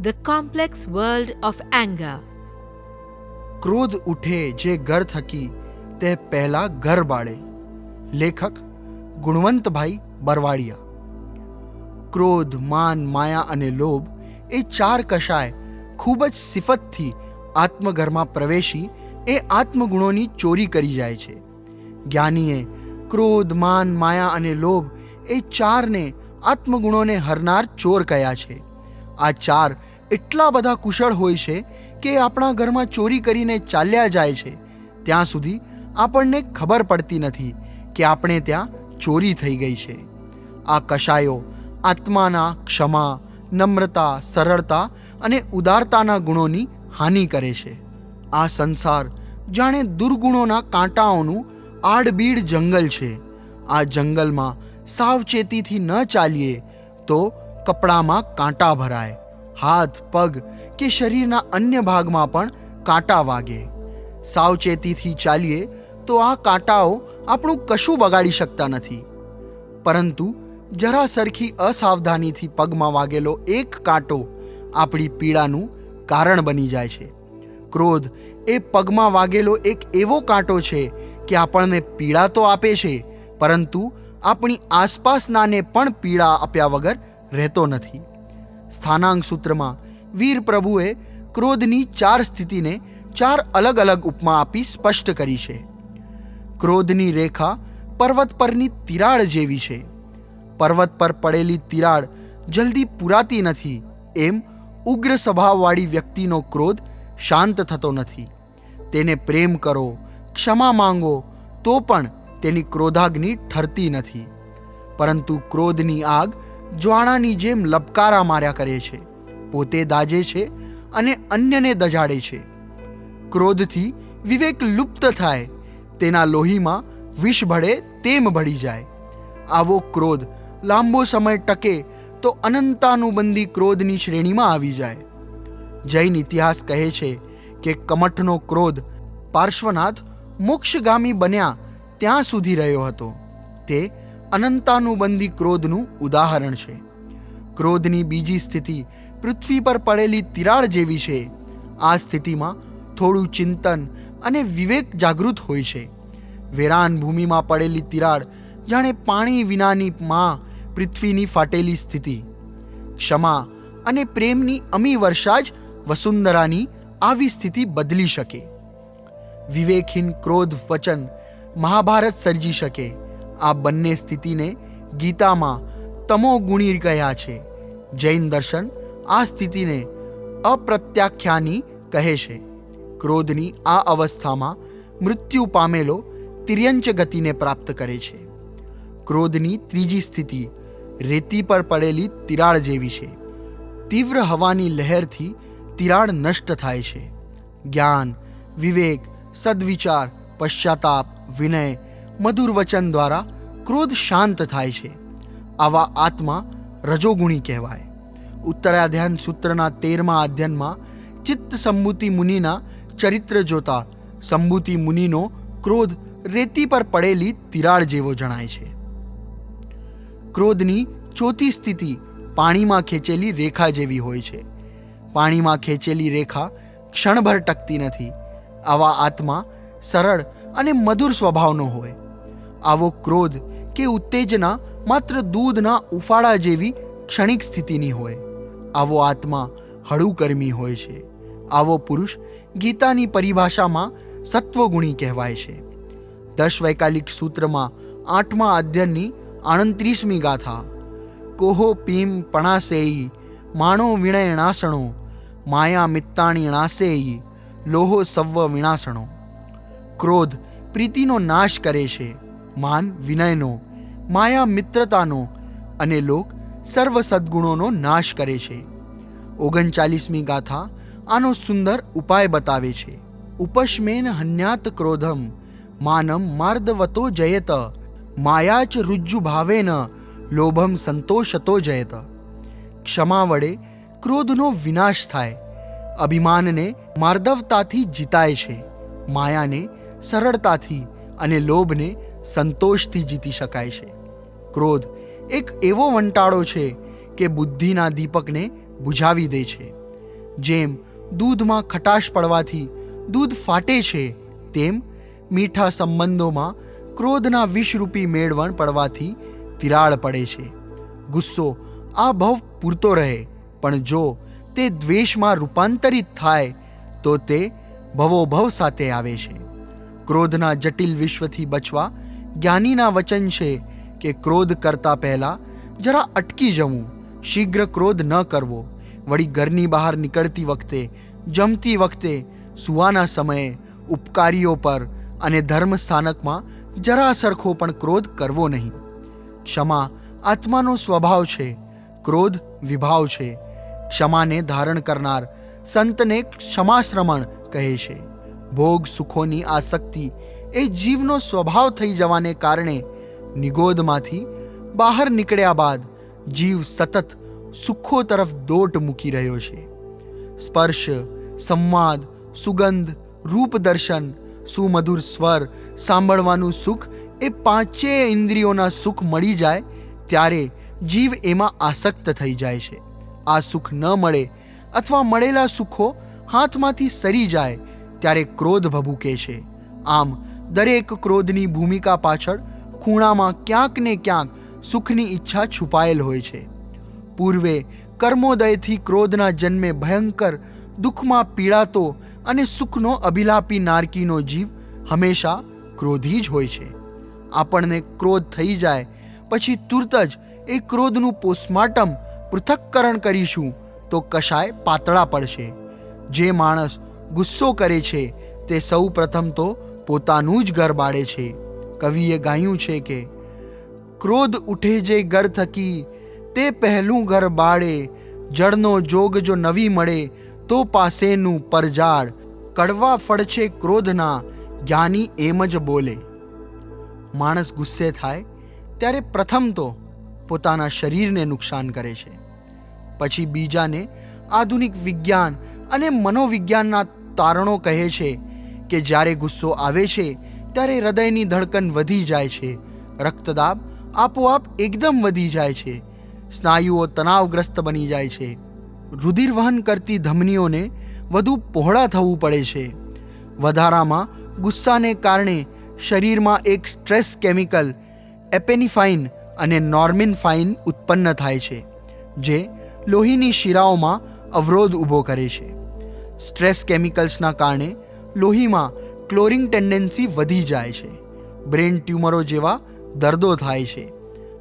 The complex world of anger ક્રોધ ઉઠે જે ઘર થકી તે પહેલા ઘર બાળે લેખક ગુણવંતભાઈ બરવાડિયા ક્રોધ માન માયા અને લોભ એ ચાર કશાય ખૂબ જ સિફતથી આત્મઘરમાં પ્રવેશી એ આત્મગુણોની ચોરી કરી જાય છે જ્ઞાનીએ ક્રોધ માન માયા અને લોભ એ ચારને આત્મગુણોને હરનાર ચોર કયા છે આ ચાર એટલા બધા કુશળ હોય છે કે આપણા ઘરમાં ચોરી કરીને ચાલ્યા જાય છે. ત્યાં સુધી આપણને ખબર પડતી નથી કે આપણે ત્યાં ચોરી થઈ ગઈ છે. આ કશાયો, આત્માના ક્ષમા, નમ્રતા, સરળતા અને ઉદારતાના ગુણોની હાનિ કરે છે. આ સંસાર જાણે દુર્ગુણોના કાંટાઓનું આડબીડ જંગલ છે. આ જંગલમાં સાવચેતીથી ન ચાલીએ તો કપડામાં કાંટા ભરાય. હાથ, પગ કે શરીરના અન્ય ભાગમાં પણ કાંટા વાગે. સાવચેતીથી ચાલીએ તો આ કાંટાઓ આપણું કશું બગાડી શકતા નથી. પરંતુ જરા સરખી અસાવધાનીથી પગમાં વાગેલો એક કાંટો આપણી પીડાનું કારણ બની જાય છે. ક્રોધ એ પગમાં વાગેલો એક એવો કાંટો છે કે આપણને પીડા તો આપે છે, પરંતુ આપણી આસપાસનાને પણ પીડા આપ્યા વગર રહેતો નથી. સ્થાનાંક સૂત્રમાં, વીર પ્રભુએ ક્રોધની ચાર સ્થિતિને ચાર અલગ અલગ ઉપમા આપી સ્પષ્ટ કરી છે. ક્રોધની રેખા પર્વત પરની તિરાડ જેવી છે. પર્વત પર પડેલી તિરાડ જલ્દી પુરાતી નથી, એમ ઉગ્ર સ્વભાવવાળી વ્યક્તિનો ક્રોધ શાંત થતો નથી. તેને પ્રેમ કરો, ક્ષમા માંગો, તો પણ તેની ક્રોધાગ્નિ ઠરતી નથી. પરંતુ ક્રોધની આગ જ્વાળાની જેમ લબકારા માર્યા કરે છે. પોતે દાજે છે અને અન્યને દજાડે છે. ક્રોધથી વિવેક લુપ્ત થાય. તેના લોહીમાં વિષ ભળે તેમ ભળી જાય. આવો ક્રોધ લાંબો સમય ટકે તો અનંતાનુબંધી ક્રોધની શ્રેણીમાં આવી જાય. જૈન ઇતિહાસ કહે છે કે કમઠનો ક્રોધ પાર્શ્વનાથ મોક્ષગામી બન્યા ત્યાં સુધી રહ્યો હતો. તે અનંતાનુબંધી ક્રોધનું ઉદાહરણ છે. ક્રોધની બીજી સ્થિતિ પૃથ્વી પર પડેલી તિરાડ જેવી છે. આ સ્થિતિમાં થોડું ચિંતન અને વિવેક જાગૃત હોય છે. વેરાન ભૂમિમાં પડેલી તિરાડ જાણે પાણી વિનાની માં પૃથ્વીની ફાટેલી સ્થિતિ. ક્ષમા અને પ્રેમની અમી વર્ષા જ વસુંધરાની આવી સ્થિતિ બદલી શકે. વિવેકહીન ક્રોધ વચન મહાભારત સર્જી શકે. આ બંને સ્થિતિને ગીતામાં તમો ગુણી કહ્યા છે. જૈન દર્શન આ સ્થિતિને અપ્રત્યાખ્યાની કહે છે. ક્રોધની આ અવસ્થામાં મૃત્યુ પામેલો તિર્યંચ ગતિને પ્રાપ્ત કરે છે. ક્રોધની ત્રીજી સ્થિતિ રેતી પર પડેલી તિરાડ જેવી છે. તીવ્ર હવાની લહેરથી તિરાડ નષ્ટ થાય છે. જ્ઞાન, વિવેક, સદવિચાર, પશ્ચાતાપ, વિનય મધુર વચન દ્વારા ક્રોધ શાંત થાય છે. આવા આત્મા રજોગુણી કહેવાય. ઉત્તરાધ્યાન સૂત્રના તેરમા અધ્યયનમાં ચિત્ત સંબુતિ મુનિના ચરિત્ર જોતા સંબુતિ મુનિનો ક્રોધ રેતી પર પડેલી તિરાડ જેવો જણાય છે. ક્રોધની ચોથી સ્થિતિ પાણીમાં ખેંચેલી રેખા જેવી હોય છે. પાણીમાં ખેંચેલી રેખા ક્ષણભર ટકતી નથી. આવા આત્મા સરળ અને મધુર સ્વભાવનો હોય. આવો ક્રોધ કે ઉત્તેજના માત્ર દૂધના ઉફાળા જેવી ક્ષણિક સ્થિતિની હોય. આવો આત્મા હળુકર્મી હોય છે. આવો પુરુષ ગીતાની પરિભાષામાં સત્વગુણી કહેવાય છે. દશ વૈકાલિક સૂત્રમાં આઠમા અધ્યયનની આણત્રીસમી ગાથા. કોહો પીમ પણાસેઈ, માણો વિણય નાસણો, માયા મિત્તાણી નાસેઈ, લોહો સવ્વ વિણાસણો. ક્રોધ પ્રીતિનો નાશ કરે છે. માન વિનયનો, માયા મિત્રતાનો અને લોક સર્વ સદ્ગુણોનો નાશ કરે છે. ઓગણચાલીસમી ગાથા આનો સુંદર ઉપાય બતાવે છે. ઉપશ્મેન હન્યાત ક્રોધમ, માનમ માર્દવતો જયત માયાચ રુજ્જુ ભાવેન લોભમ સંતોષતો જયત. ક્ષમા વડે ક્રોધનો વિનાશ થાય. અભિમાનને માર્દવતાથી જીતાય છે. માયાને સરળતાથી અને લોભને સંતોષથી જીતી શકાય છે. ક્રોધ એક એવો વંટાળો છે કે બુદ્ધિના દીપકને બુઝાવી દે છે. જેમ દૂધમાં ખટાશ પડવાથી દૂધ ફાટે છે, તેમ મીઠા સંબંધોમાં ક્રોધના વિષરૂપી મેળવણ પડવાથી તિરાડ પડે છે. ગુસ્સો આ ભવ પૂરતો રહે, પણ જો તે દ્વેષમાં રૂપાંતરિત થાય, તો તે ભવોભવ સાથે આવે છે. ક્રોધના જટિલ વિશ્વથી બચવા જ્ઞાનીના વચન છે કે ક્રોધ કરતા પહેલા જરા અટકી જવું, શીઘ્ર ક્રોધ ન કરવો. વળી ઘરની બહાર નીકળતી વખતે, જમતી વખતે, સુવાના સમયે, ઉપકારીઓ પર અને ધર્મ સ્થાનકમાં જરા સરખો પણ ક્રોધ કરવો નહીં. ક્ષમા આત્માનો સ્વભાવ છે, ક્રોધ વિભાવ છે. ક્ષમાને ધારણ કરનાર સંતને ક્ષમાશ્રમણ કહે છે. ભોગ સુખોની આસક્તિ એ જીવનો સ્વભાવ થઈ જવાને કારણે નિગોદમાંથી બહાર નીકળ્યા બાદ જીવ સતત સુખો તરફ દોટ મૂકી રહ્યો છે. સ્પર્શ, સંવાદ, સુગંધ, રૂપ દર્શન, સુમધુર સ્વર, સાંભળવાનું સુખ એ પાંચેય ઇન્દ્રિયોના સુખ મળી જાય ત્યારે જીવ એમાં આસક્ત થઈ જાય છે. આ સુખ ન મળે અથવા મળેલા સુખો હાથમાંથી સરી જાય ત્યારે ક્રોધ ભભૂકે છે. આમ દરેક ક્રોધની ભૂમિકા પાછળ ખૂણામાં ક્યાંક ને ક્યાંક સુખની ઈચ્છા છુપાયેલ હોય છે. પૂર્વે કર્મોદયથી ક્રોધના જન્મે ભયંકર દુઃખમાં પીડાતો અને સુખનો અભિલાપી નારકીનો જીવ હંમેશા ક્રોધી જ હોય છે. આપણને ક્રોધ થઈ જાય, પછી તુરત જ એ ક્રોધનું પોસ્ટમોર્ટમ પૃથક્કરણ કરીશું તો કશાય પાતળા પડશે. જે માણસ ગુસ્સો કરે છે તે સૌ પ્રથમ તો પોતાનું જ ઘર બાળે છે. કવિએ ગાયું છે કે, ક્રોધ ઉઠે જે ઘર થકી, તે પહેલું ઘર બાળે. જળનો જોગ જો નવી મળે, તો પાસેનું પરજાળ. કડવા ફળ છે ક્રોધના, જ્ઞાની એમ જ બોલે. માણસ ગુસ્સે થાય, ત્યારે પ્રથમ તો પોતાના શરીરને નુકસાન કરે છે. પછી બીજાને આધુનિક વિજ્ઞાન અને મનોવિજ્ઞાનના તારણો કહે છે કે જ્યારે ગુસ્સો આવે છે, ત્યારે હૃદયની ધડકન વધી જાય છે. રક્તદાબ આપોઆપ એકદમ વધી જાય છે. સ્નાયુઓ તણાવગ્રસ્ત બની જાય છે. રુધિર વહન કરતી ધમનીઓને વધુ પહોળા થવું પડે છે. વધારામાં ગુસ્સાને કારણે શરીરમાં એક સ્ટ્રેસ કેમિકલ, એપેનિફાઇન અને નોર્મિનફાઇન ઉત્પન્ન થાય છે, જે લોહીની શિરાઓમાં અવરોધ ઊભો કરે છે. સ્ટ્રેસ કેમિકલ્સના કારણે લોહીમાં ક્લોરિંગ ટેન્ડન્સી વધી જાય છે. બ્રેન ટ્યુમરો જેવા દર્દો થાય છે.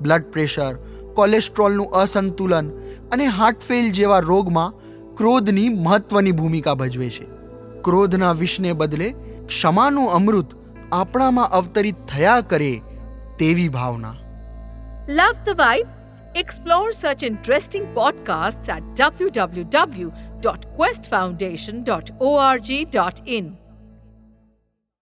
બ્લડ પ્રેશર, કોલેસ્ટ્રોલનું અસંતુલન અને હાર્ટફેલ જેવા રોગમાં ક્રોધની મહત્વની ભૂમિકા ભજવે છે. ક્રોધના વિષને બદલે ક્ષમાનું અમૃત આપણામાં અવતરિત થયા કરે તેવી ભાવના. Love the vibe explore such interesting podcast at W W at www.questfoundation.org.in.